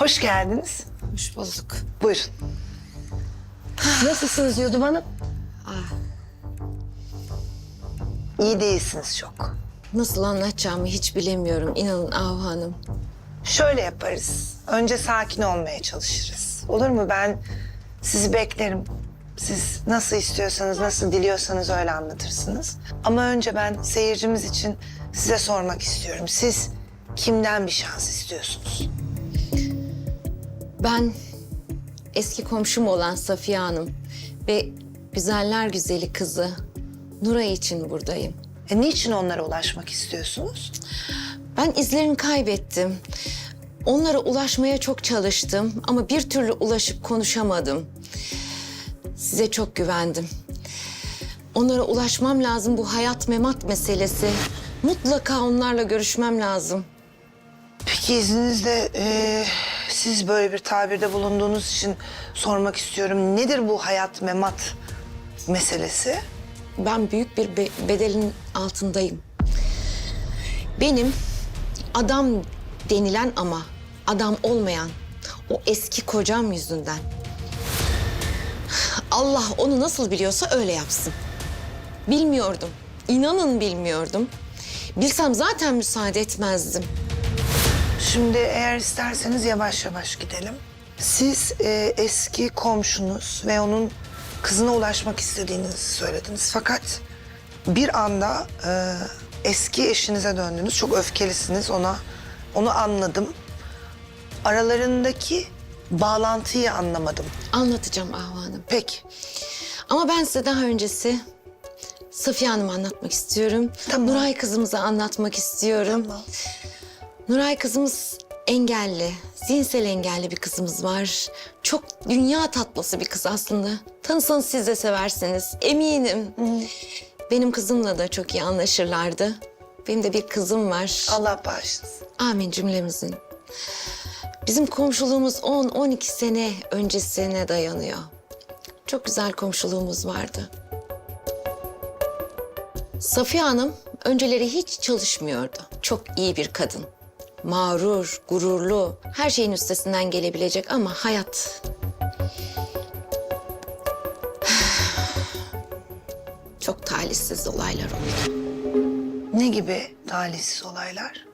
Hoş geldiniz. Hoş bulduk. Buyurun. Nasılsınız Yudum Hanım? İyi değilsiniz çok. Nasıl anlatacağımı hiç bilemiyorum. İnanın Ahu Hanım. Şöyle yaparız. Önce sakin olmaya çalışırız. Olur mu? Ben sizi beklerim. Siz nasıl istiyorsanız, nasıl diliyorsanız öyle anlatırsınız. Ama önce ben seyircimiz için size sormak istiyorum. Siz kimden bir şans istiyorsunuz? Ben eski komşum olan Safiye Hanım ve güzeller güzeli kızı Nuray için buradayım. E, niçin onlara ulaşmak istiyorsunuz? Ben izlerini kaybettim. Onlara ulaşmaya çok çalıştım ama bir türlü ulaşıp konuşamadım. Size çok güvendim. Onlara ulaşmam lazım bu hayat memat meselesi. Mutlaka onlarla görüşmem lazım. Peki izninizle e, siz böyle bir tabirde bulunduğunuz için sormak istiyorum. Nedir bu hayat memat meselesi? Ben büyük bir be- bedelin altındayım. Benim adam denilen ama adam olmayan o eski kocam yüzünden. Allah onu nasıl biliyorsa öyle yapsın. Bilmiyordum. İnanın bilmiyordum. Bilsem zaten müsaade etmezdim. Şimdi eğer isterseniz yavaş yavaş gidelim. Siz e, eski komşunuz ve onun kızına ulaşmak istediğinizi söylediniz. Fakat bir anda e, eski eşinize döndünüz. Çok öfkelisiniz ona. Onu anladım. Aralarındaki bağlantıyı anlamadım. Anlatacağım Ahu Hanım. Peki. Ama ben size daha öncesi Safiye Hanım'ı anlatmak istiyorum. Tamam. Nuray kızımızı anlatmak istiyorum. Tamam. Nuray kızımız engelli, zihinsel engelli bir kızımız var. Çok dünya tatlısı bir kız aslında. Tanısanız siz de seversiniz, eminim. Benim kızımla da çok iyi anlaşırlardı. Benim de bir kızım var. Allah bağışlasın. Amin cümlemizin. Bizim komşuluğumuz 10-12 sene öncesine dayanıyor. Çok güzel komşuluğumuz vardı. Safiye Hanım önceleri hiç çalışmıyordu. Çok iyi bir kadın. Mağrur, gururlu, her şeyin üstesinden gelebilecek ama hayat... Çok talihsiz olaylar oldu. Ne gibi talihsiz olaylar?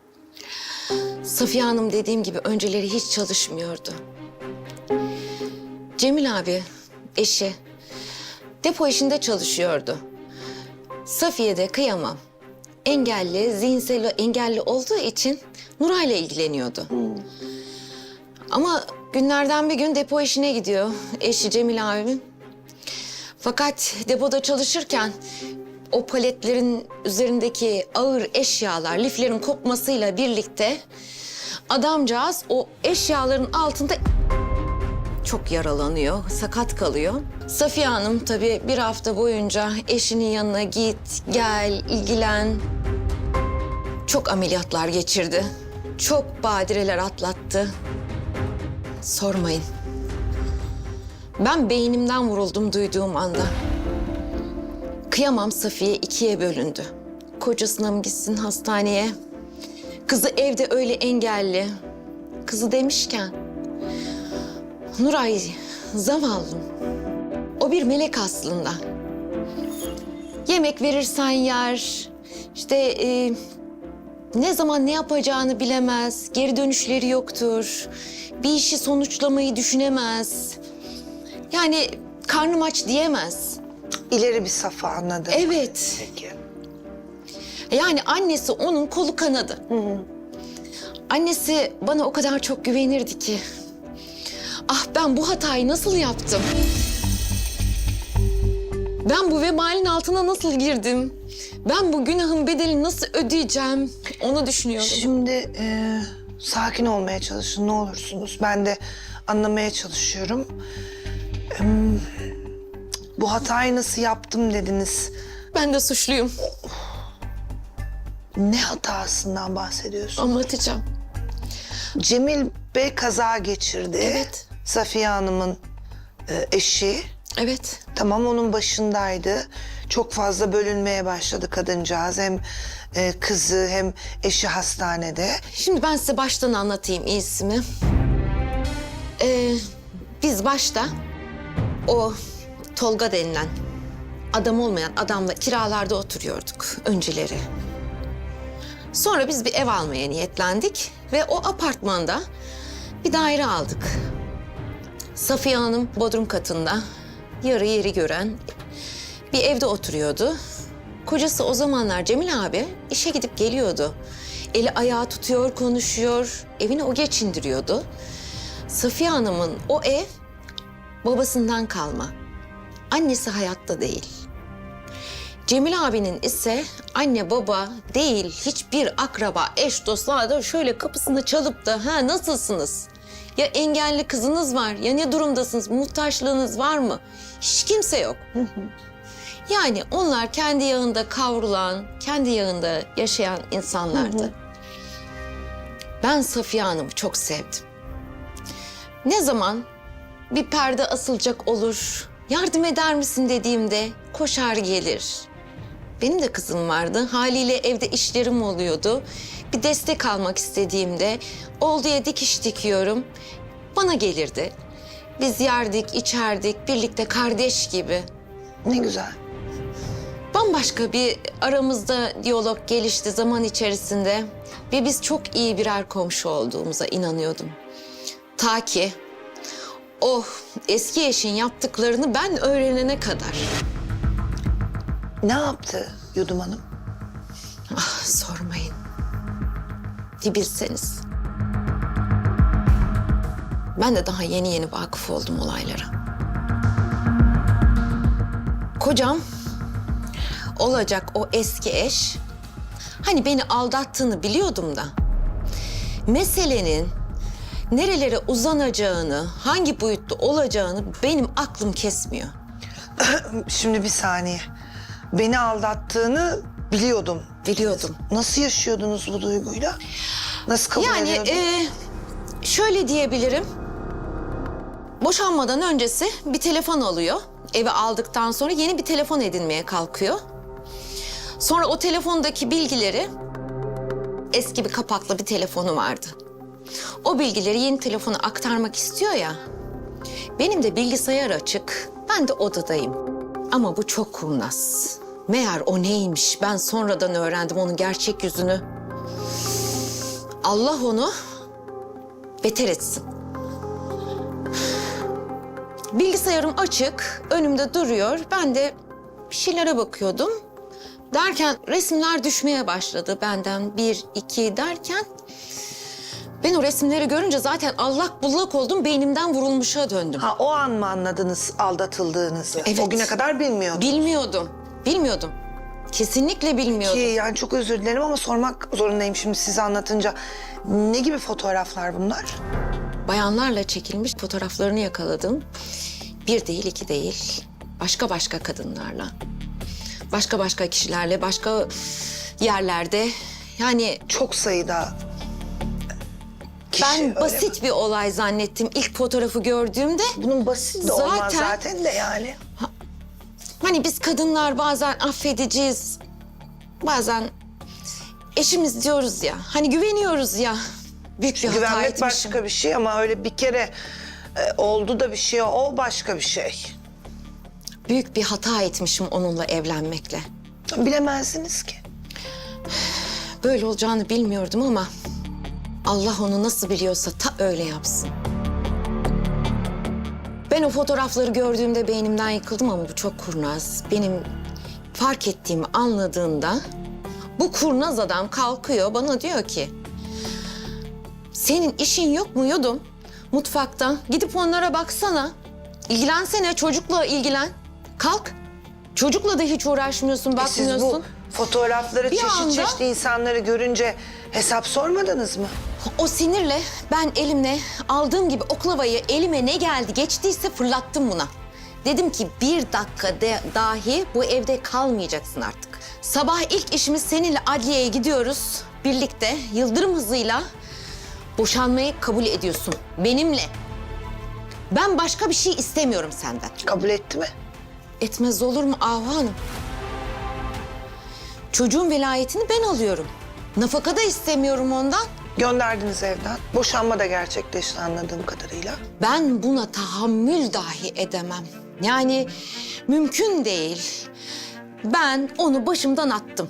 Safiye Hanım dediğim gibi önceleri hiç çalışmıyordu. Cemil abi, eşi, depo işinde çalışıyordu. Safiye de kıyamam. Engelli, zihinsel engelli olduğu için Nuray'la ilgileniyordu. Ama günlerden bir gün depo işine gidiyor eşi Cemil abimin. Fakat depoda çalışırken o paletlerin üzerindeki ağır eşyalar, liflerin kopmasıyla birlikte adamcağız o eşyaların altında çok yaralanıyor, sakat kalıyor. Safiye Hanım tabii bir hafta boyunca eşinin yanına git, gel, ilgilen. Çok ameliyatlar geçirdi. Çok badireler atlattı. Sormayın. Ben beynimden vuruldum duyduğum anda. Kıyamam Safiye ikiye bölündü. Kocasına mı gitsin hastaneye? Kızı evde öyle engelli. Kızı demişken... Nuray zavallım. O bir melek aslında. Yemek verirsen yer. İşte e, ne zaman ne yapacağını bilemez. Geri dönüşleri yoktur. Bir işi sonuçlamayı düşünemez. Yani karnım aç diyemez. İleri bir safa anladım. Evet. Peki. Yani annesi onun kolu kanadı. Annesi bana o kadar çok güvenirdi ki. Ah ben bu hatayı nasıl yaptım? Ben bu vebalin altına nasıl girdim? Ben bu günahın bedelini nasıl ödeyeceğim? Onu düşünüyorum. Şimdi e, sakin olmaya çalışın ne olursunuz. Ben de anlamaya çalışıyorum. Em, bu hatayı nasıl yaptım dediniz. Ben de suçluyum. Ne hatasından bahsediyorsun? Anlatacağım. Cemil Bey kaza geçirdi. Evet. Safiye Hanım'ın e, eşi. Evet. Tamam onun başındaydı. Çok fazla bölünmeye başladı kadıncağız. Hem e, kızı hem eşi hastanede. Şimdi ben size baştan anlatayım iyisi mi? Ee, biz başta o Tolga denilen adam olmayan adamla kiralarda oturuyorduk önceleri. Sonra biz bir ev almaya niyetlendik ve o apartmanda bir daire aldık. Safiye Hanım bodrum katında yarı yeri gören bir evde oturuyordu. Kocası o zamanlar Cemil abi işe gidip geliyordu. Eli ayağı tutuyor, konuşuyor. Evini o geçindiriyordu. Safiye Hanım'ın o ev babasından kalma. Annesi hayatta değil. Cemil abinin ise anne baba değil hiçbir akraba, eş dostlar da şöyle kapısını çalıp da ha nasılsınız? Ya engelli kızınız var ya ne durumdasınız? Muhtaçlığınız var mı? Hiç kimse yok. Yani onlar kendi yağında kavrulan, kendi yağında yaşayan insanlardı. Ben Safiye Hanım'ı çok sevdim. Ne zaman bir perde asılacak olur, yardım eder misin dediğimde koşar gelir. Benim de kızım vardı. Haliyle evde işlerim oluyordu. Bir destek almak istediğimde ol diye dikiş dikiyorum. Bana gelirdi. Biz yerdik, içerdik, birlikte kardeş gibi. Ne güzel. Bambaşka bir aramızda diyalog gelişti zaman içerisinde. Ve biz çok iyi birer komşu olduğumuza inanıyordum. Ta ki o eski eşin yaptıklarını ben öğrenene kadar. Ne yaptı Yudum Hanım? Ah sormayın. Bir bilseniz. Ben de daha yeni yeni vakıf oldum olaylara. Kocam olacak o eski eş hani beni aldattığını biliyordum da meselenin nerelere uzanacağını, hangi boyutta olacağını benim aklım kesmiyor. Şimdi bir saniye. Beni aldattığını biliyordum. Biliyordum. Nasıl yaşıyordunuz bu duyguyla? Nasıl kabul Yani ediyordunuz? e, şöyle diyebilirim. Boşanmadan öncesi bir telefon alıyor. Eve aldıktan sonra yeni bir telefon edinmeye kalkıyor. Sonra o telefondaki bilgileri eski bir kapaklı bir telefonu vardı. O bilgileri yeni telefona aktarmak istiyor ya. Benim de bilgisayar açık. Ben de odadayım. Ama bu çok kurnaz. Meğer o neymiş? Ben sonradan öğrendim onun gerçek yüzünü. Allah onu beter etsin. Bilgisayarım açık, önümde duruyor. Ben de bir şeylere bakıyordum. Derken resimler düşmeye başladı benden. Bir, iki derken... Ben o resimleri görünce zaten allak bullak oldum. Beynimden vurulmuşa döndüm. Ha o an mı anladınız aldatıldığınızı? Evet. O güne kadar bilmiyordum. Bilmiyordum, bilmiyordum. Kesinlikle bilmiyordum. Ki yani çok özür dilerim ama sormak zorundayım şimdi size anlatınca. Ne gibi fotoğraflar bunlar? bayanlarla çekilmiş fotoğraflarını yakaladım. Bir değil, iki değil. Başka başka kadınlarla. Başka başka kişilerle, başka yerlerde. Yani Çok sayıda kişi. ben öyle mi? basit bir olay zannettim ilk fotoğrafı gördüğümde. Bunun basit de olmaz Zaten- zaten de yani. Hani biz kadınlar bazen affedeceğiz. Bazen eşimiz diyoruz ya. Hani güveniyoruz ya. Büyük bir hata Güvenmek etmişim. başka bir şey ama öyle bir kere e, oldu da bir şey o başka bir şey. Büyük bir hata etmişim onunla evlenmekle. Bilemezdiniz ki. Böyle olacağını bilmiyordum ama Allah onu nasıl biliyorsa ta öyle yapsın. Ben o fotoğrafları gördüğümde beynimden yıkıldım ama bu çok kurnaz. Benim fark ettiğimi anladığında bu kurnaz adam kalkıyor bana diyor ki... Senin işin yok mu yudum? Mutfakta gidip onlara baksana. İlgilensene çocukla ilgilen. Kalk. Çocukla da hiç uğraşmıyorsun, E Siz bakmıyorsun. bu fotoğrafları Bir çeşit anda- çeşit insanları görünce hesap sormadınız mı? O sinirle ben elimle aldığım gibi oklavayı elime ne geldi geçtiyse fırlattım buna. Dedim ki bir dakika de, dahi bu evde kalmayacaksın artık. Sabah ilk işimiz seninle adliyeye gidiyoruz. Birlikte yıldırım hızıyla boşanmayı kabul ediyorsun benimle. Ben başka bir şey istemiyorum senden. Kabul etti mi? Etmez olur mu Ahu Hanım? Çocuğun velayetini ben alıyorum. Nafaka da istemiyorum ondan. Gönderdiniz evden. Boşanma da gerçekleşti anladığım kadarıyla. Ben buna tahammül dahi edemem. Yani mümkün değil. Ben onu başımdan attım.